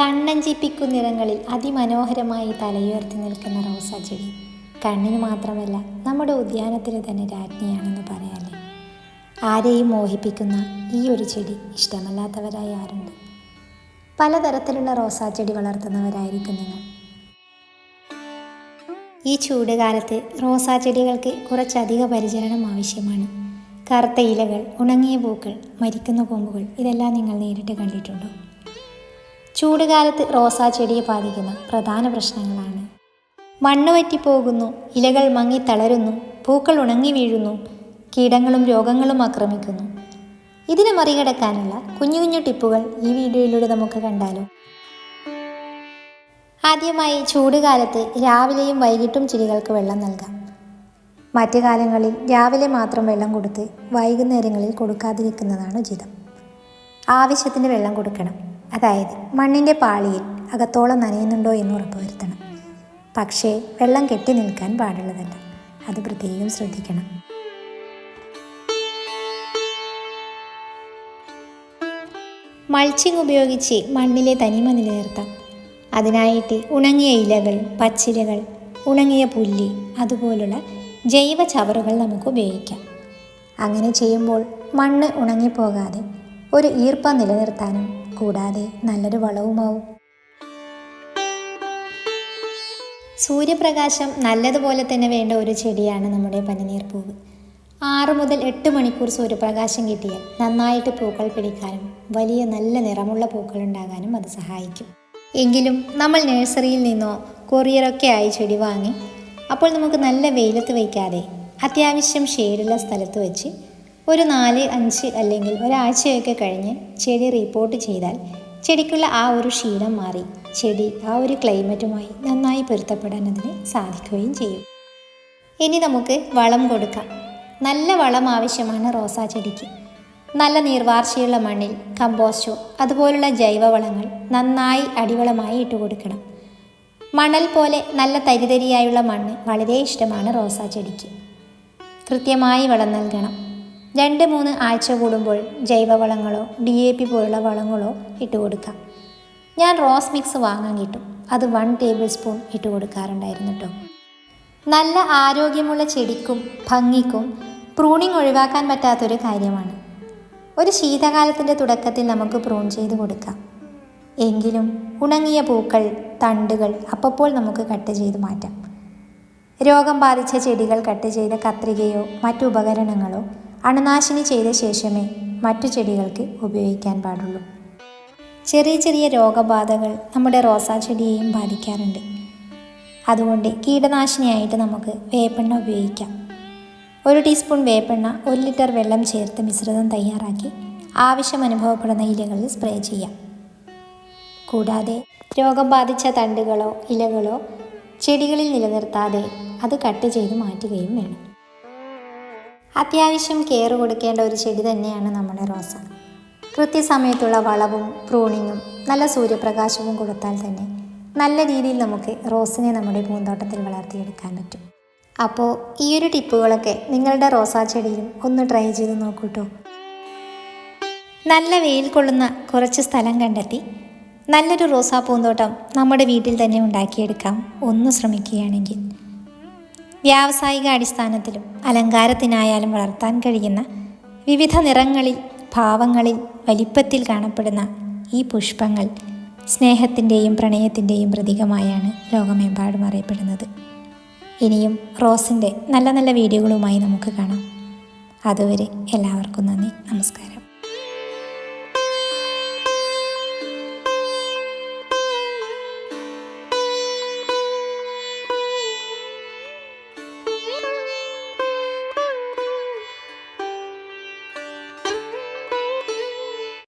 കണ്ണഞ്ചിപ്പിക്കും നിറങ്ങളിൽ അതിമനോഹരമായി തലയുയർത്തി നിൽക്കുന്ന റോസാ ചെടി കണ്ണിന് മാത്രമല്ല നമ്മുടെ ഉദ്യാനത്തിന് തന്നെ രാജ്ഞിയാണെന്ന് പറയാല്ലേ? ആരെയും മോഹിപ്പിക്കുന്ന ഈ ഒരു ചെടി ഇഷ്ടമല്ലാത്തവരായി ആരുണ്ട്? പലതരത്തിലുള്ള റോസാ ചെടി വളർത്തുന്നവരായിരിക്കും നിങ്ങൾ. ഈ ചൂടുകാലത്ത് റോസാ ചെടികൾക്ക് കുറച്ചധിക പരിചരണം ആവശ്യമാണ്. കറുത്ത ഇലകൾ ഉണങ്ങിയ പൂക്കൾ മരിക്കുന്ന കൊമ്പുകൾ ഇതെല്ലാം നിങ്ങൾ നേരിട്ട് കണ്ടിട്ടുണ്ടോ? ചൂടുകാലത്ത് റോസാ ചെടിയെ ബാധിക്കുന്ന പ്രധാന പ്രശ്നങ്ങളാണ്. മണ്ണ് വറ്റിപ്പോകുന്നു ഇലകൾ മങ്ങി തളരുന്നു പൂക്കൾ ഉണങ്ങി വീഴുന്നു കീടങ്ങളും രോഗങ്ങളും ആക്രമിക്കുന്നു. ഇതിനെ മറികടക്കാനുള്ള കുഞ്ഞു കുഞ്ഞു ടിപ്പുകൾ ഈ വീഡിയോയിലൂടെ നമുക്ക് കണ്ടാലോ? ആദ്യമായി ചൂടുകാലത്ത് രാവിലെയും വൈകിട്ടും ചെടികൾക്ക് വെള്ളം നൽകാം. മറ്റു കാലങ്ങളിൽ രാവിലെ മാത്രം വെള്ളം കൊടുത്ത് വൈകുന്നേരങ്ങളിൽ കൊടുക്കാതിരിക്കുന്നതാണ് ഉചിതം. ആവശ്യത്തിന് വെള്ളം കൊടുക്കണം. അതായത് മണ്ണിന്റെ പാളിയിൽ അകത്തോളം നനയുന്നുണ്ടോ എന്ന് ഉറപ്പുവരുത്തണം. പക്ഷേ വെള്ളം കെട്ടി നിൽക്കാൻ പാടുള്ളതല്ല. അത് പ്രത്യേകം ശ്രദ്ധിക്കണം. മൾച്ചിങ് ഉപയോഗിച്ച് മണ്ണിലെ തനിമ നിലനിർത്താം. അതിനായിട്ട് ഉണങ്ങിയ ഇലകൾ പച്ചിലകൾ ഉണങ്ങിയ പുല്ല് അതുപോലുള്ള ജൈവ ചവറുകൾ നമുക്ക് ഉപയോഗിക്കാം. അങ്ങനെ ചെയ്യുമ്പോൾ മണ്ണ് ഉണങ്ങിപ്പോകാതെ ഒരു ഈർപ്പം നിലനിർത്താനും കൂടാതെ നല്ലൊരു വളവുമാവും. സൂര്യപ്രകാശം നല്ലതുപോലെ തന്നെ വേണ്ട ഒരു ചെടിയാണ് നമ്മുടെ പനിനീർ പൂവ്. ആറ് മുതൽ എട്ട് മണിക്കൂർ സൂര്യപ്രകാശം കിട്ടിയാൽ നന്നായിട്ട് പൂക്കൾ പിടിക്കാനും വലിയ നല്ല നിറമുള്ള പൂക്കൾ ഉണ്ടാകാനും അത് സഹായിക്കും. എങ്കിലും നമ്മൾ നഴ്സറിയിൽ നിന്നോ കൊറിയറൊക്കെ ആയി ചെടി വാങ്ങി അപ്പോൾ നമുക്ക് നല്ല വെയിലത്ത് വയ്ക്കാതെ അത്യാവശ്യം ഷെയ്ഡുള്ള സ്ഥലത്ത് വെച്ച് ഒരു നാല് അഞ്ച് അല്ലെങ്കിൽ ഒരാഴ്ചയൊക്കെ കഴിഞ്ഞ് ചെടി റിപ്പോർട്ട് ചെയ്താൽ ചെടിക്കുള്ള ആ ഒരു ക്ഷീണം മാറി. ചെടി ആ ഒരു ക്ലൈമറ്റുമായി നന്നായി പൊരുത്തപ്പെടാൻ അതിന് സാധിക്കുകയും ചെയ്യും. ഇനി നമുക്ക് വളം കൊടുക്കാം. നല്ല വളം ആവശ്യമാണ് റോസാ ചെടിക്ക്. നല്ല നീർവാർച്ചയുള്ള മണ്ണിൽ കമ്പോസ്റ്റോ അതുപോലുള്ള ജൈവവളങ്ങൾ നന്നായി അടിവളമായി ഇട്ട് കൊടുക്കണം. മണൽ പോലെ നല്ല തരിതരിയായുള്ള മണ്ണ് വളരെ ഇഷ്ടമാണ് റോസാ ചെടിക്ക്. കൃത്യമായി വളം നൽകണം. രണ്ട് മൂന്ന് ആഴ്ച കൂടുമ്പോൾ ജൈവവളങ്ങളോ ഡി എ പി പോലുള്ള വളങ്ങളോ ഇട്ട് കൊടുക്കാം. ഞാൻ റോസ് മിക്സ് വാങ്ങാൻ കിട്ടും. അത് വൺ ടേബിൾ സ്പൂൺ ഇട്ട് കൊടുക്കാറുണ്ടായിരുന്നു കേട്ടോ നല്ല ആരോഗ്യമുള്ള ചെടിക്കും ഭംഗിക്കും പ്രൂണിങ് ഒഴിവാക്കാൻ പറ്റാത്തൊരു കാര്യമാണ്. ഒരു ശീതകാലത്തിന്റെ തുടക്കത്തിൽ നമുക്ക് പ്രൂൺ ചെയ്ത് കൊടുക്കാം. എങ്കിലും ഉണങ്ങിയ പൂക്കൾ തണ്ടുകൾ അപ്പോൾ നമുക്ക് കട്ട് ചെയ്ത് മാറ്റാം. രോഗം ബാധിച്ച ചെടികൾ കട്ട് ചെയ്ത കത്രികയോ മറ്റു ഉപകരണങ്ങളോ അണുനാശിനി ചെയ്ത ശേഷമേ മറ്റു ചെടികൾക്ക് ഉപയോഗിക്കാൻ പാടുള്ളൂ. ചെറിയ ചെറിയ രോഗബാധകൾ നമ്മുടെ റോസാ ചെടിയെയും ബാധിക്കാറുണ്ട്. അതുകൊണ്ട് കീടനാശിനിയായിട്ട് നമുക്ക് വേപ്പെണ്ണ ഉപയോഗിക്കാം. ഒരു ടീസ്പൂൺ വേപ്പെണ്ണ ഒരു ലിറ്റർ വെള്ളം ചേർത്ത് മിശ്രിതം തയ്യാറാക്കി ആവശ്യം അനുഭവപ്പെടുന്ന ഇലകളിൽ സ്പ്രേ ചെയ്യാം. കൂടാതെ രോഗം ബാധിച്ച തണ്ടുകളോ ഇലകളോ ചെടികളിൽ നിലനിർത്താതെ അത് കട്ട് ചെയ്ത് മാറ്റുകയും വേണം. അത്യാവശ്യം കെയർ കൊടുക്കേണ്ട ഒരു ചെടി തന്നെയാണ് നമ്മുടെ റോസ. കൃത്യസമയത്തുള്ള വളവും പ്രൂണിങ്ങും നല്ല സൂര്യപ്രകാശവും കൊടുത്താൽ തന്നെ നല്ല രീതിയിൽ നമുക്ക് റോസിനെ നമ്മുടെ പൂന്തോട്ടത്തിൽ വളർത്തിയെടുക്കാൻ പറ്റും. അപ്പോൾ ഈ ഒരു ടിപ്പുകളൊക്കെ നിങ്ങളുടെ റോസാ ചെടിയിലും ഒന്ന് ട്രൈ ചെയ്ത് നോക്കൂട്ടോ. നല്ല വെയിൽ കൊള്ളുന്ന കുറച്ച് സ്ഥലം കണ്ടെത്തി നല്ലൊരു റോസാ പൂന്തോട്ടം നമ്മുടെ വീട്ടിൽ തന്നെ ഉണ്ടാക്കിയെടുക്കാം. ഒന്ന് ശ്രമിക്കുകയാണെങ്കിൽ. വ്യാവസായിക അടിസ്ഥാനത്തിലും അലങ്കാരത്തിനായാലും വളർത്താൻ കഴിയുന്ന വിവിധ നിറങ്ങളിൽ ഭാവങ്ങളിൽ വലിപ്പത്തിൽ കാണപ്പെടുന്ന ഈ പുഷ്പങ്ങൾ സ്നേഹത്തിന്റെയും പ്രണയത്തിന്റെയും പ്രതീകമായാണ് ലോകമെമ്പാടും അറിയപ്പെടുന്നത്. ഇനിയും റോസിന്റെ നല്ല നല്ല വീഡിയോകളുമായി നമുക്ക് കാണാം. അതുവരെ എല്ലാവർക്കും നന്ദി. നമസ്കാരം.